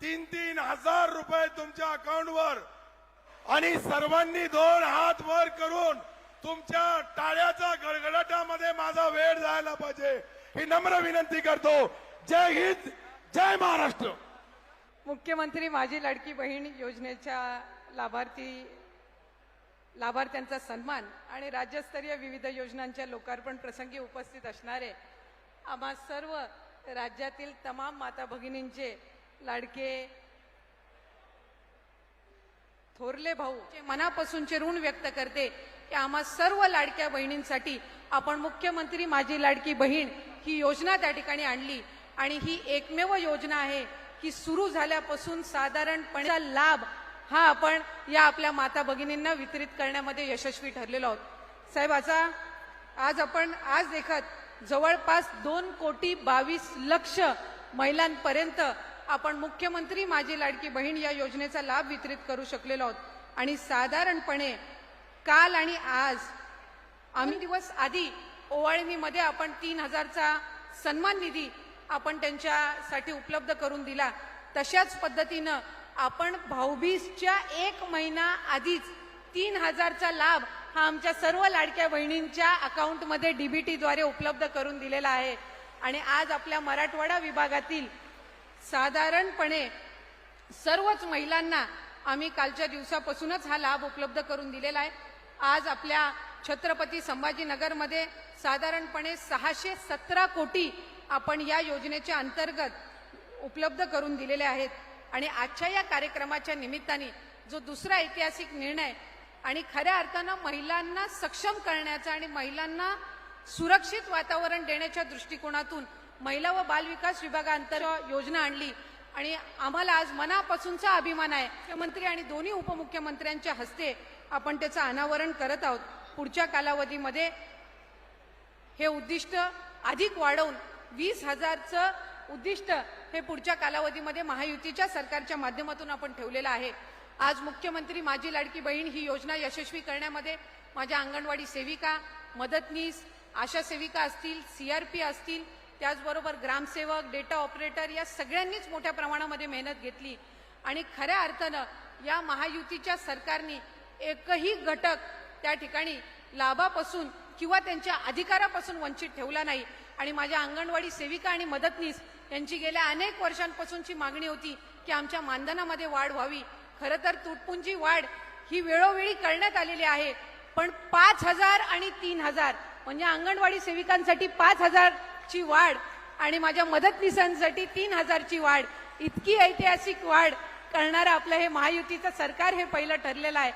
तीन तीन हजार रुपये तुमच्या अकाउंटवर. आणि सर्वांनी दोन हात वर करून तुमच्या टाळ्याच्या गडगडाटामध्ये माझा वेळ जायला पाहिजे. ही नम्र विनंती करतो. जय हिंद जय महाराष्ट्र. मुख्यमंत्री माझी लाडकी बहीण योजनेच्या लाभार्थी लाभार्थ्यांचा सन्मान आणि राज्यस्तरीय विविध योजनांच्या लोकार्पण प्रसंगी उपस्थित असणारे आम्हा सर्व राज्यातील तमाम माता भगिनींचे लाडके थोरले भाऊ जे मनापासूनचे ऋण व्यक्त करते की आम्हा सर्व लाडक्या बहिणींसाठी आपण मुख्यमंत्री माझी लाडकी बहीण ही योजना त्या ठिकाणी आणली. आणि ही एकमेव योजना आहे की सुरू झाल्यापासून साधारणपणे लाभ हा आपण या आपल्या माता भगिनींना वितरित करण्यामध्ये यशस्वी ठरलेलो आहोत. साहेबाचा आज आपण आज देखत जवळपास दोन कोटी बावीस लक्ष महिलांपर्यंत आपण मुख्यमंत्री माझी लाडकी बहीण या योजनेचा लाभ वितरित करू शकलेलो आहोत. आणि साधारणपणे काल आणि आज आम्ही दिवस आधी ओवाळणीमध्ये आपण तीन हजारचा सन्मान निधी आपण त्यांच्यासाठी उपलब्ध करून दिला. तशाच पद्धतीनं आपण भाऊबीजच्या एक महिना आधीच तीन हजारचा लाभ हा आमच्या सर्व लाडक्या बहिणींच्या अकाउंटमध्ये डीबीटीद्वारे उपलब्ध करून दिलेला आहे. आणि आज आपल्या मराठवाडा विभागातील साधारणपणे सर्वच महिलांना आम्ही कालच्या दिवसापासूनच हा लाभ उपलब्ध करून दिलेला आहे. आज आपल्या छत्रपती संभाजीनगरमध्ये साधारणपणे सहाशे सतरा कोटी आपण या योजनेच्या अंतर्गत उपलब्ध करून दिलेले आहेत. आणि आजच्या या कार्यक्रमाच्या निमित्ताने जो दुसरा ऐतिहासिक निर्णय आणि खऱ्या अर्थानं महिलांना सक्षम करण्याचा आणि महिलांना सुरक्षित वातावरण देण्याच्या दृष्टिकोनातून महिला व बालविकास विभागाअंतर्गत योजना आणली आणि आम्हाला आज मनापासूनचा अभिमान आहे. मुख्यमंत्री आणि दोन्ही उपमुख्यमंत्र्यांच्या हस्ते आपण त्याचं अनावरण करत आहोत. पुढच्या कालावधीमध्ये हे उद्दिष्ट अधिक वाढवून वीस हजारचं उद्दिष्ट हे पुढच्या कालावधीमध्ये महायुतीच्या सरकारच्या माध्यमातून आपण ठेवलेलं आहे. आज मुख्यमंत्री माझी लाडकी बहीण ही योजना यशस्वी करण्यामध्ये माझ्या अंगणवाडी सेविका मदतनीस आशा सेविका असतील सीआरपी असतील त्याचबरोबर ग्रामसेवक डेटा ऑपरेटर या सगळ्यांनीच मोठ्या प्रमाणामध्ये मेहनत घेतली. आणि खऱ्या अर्थानं या महायुतीच्या सरकारने एकही घटक त्या ठिकाणी लाभापासून किंवा त्यांच्या अधिकारापासून वंचित ठेवला नाही. आणि माझ्या अंगणवाडी सेविका आणि मदतनीस यांची गेल्या अनेक वर्षांपासूनची मागणी होती की आमच्या मानधनामध्ये वाढ व्हावी. खरं तर तुटपुंजी वाढ ही वेळोवेळी करण्यात आलेली आहे. पण पाच हजार आणि तीन हजार म्हणजे अंगणवाडी सेविकांसाठी पाच हजार ची वाढ आणि माझ्या मदतनीसांसाठी तीन हजारची वाढ. इतकी ऐतिहासिक वाढ करणारं आपलं हे महायुतीचं सरकार हे पहिलं ठरलेलं आहे.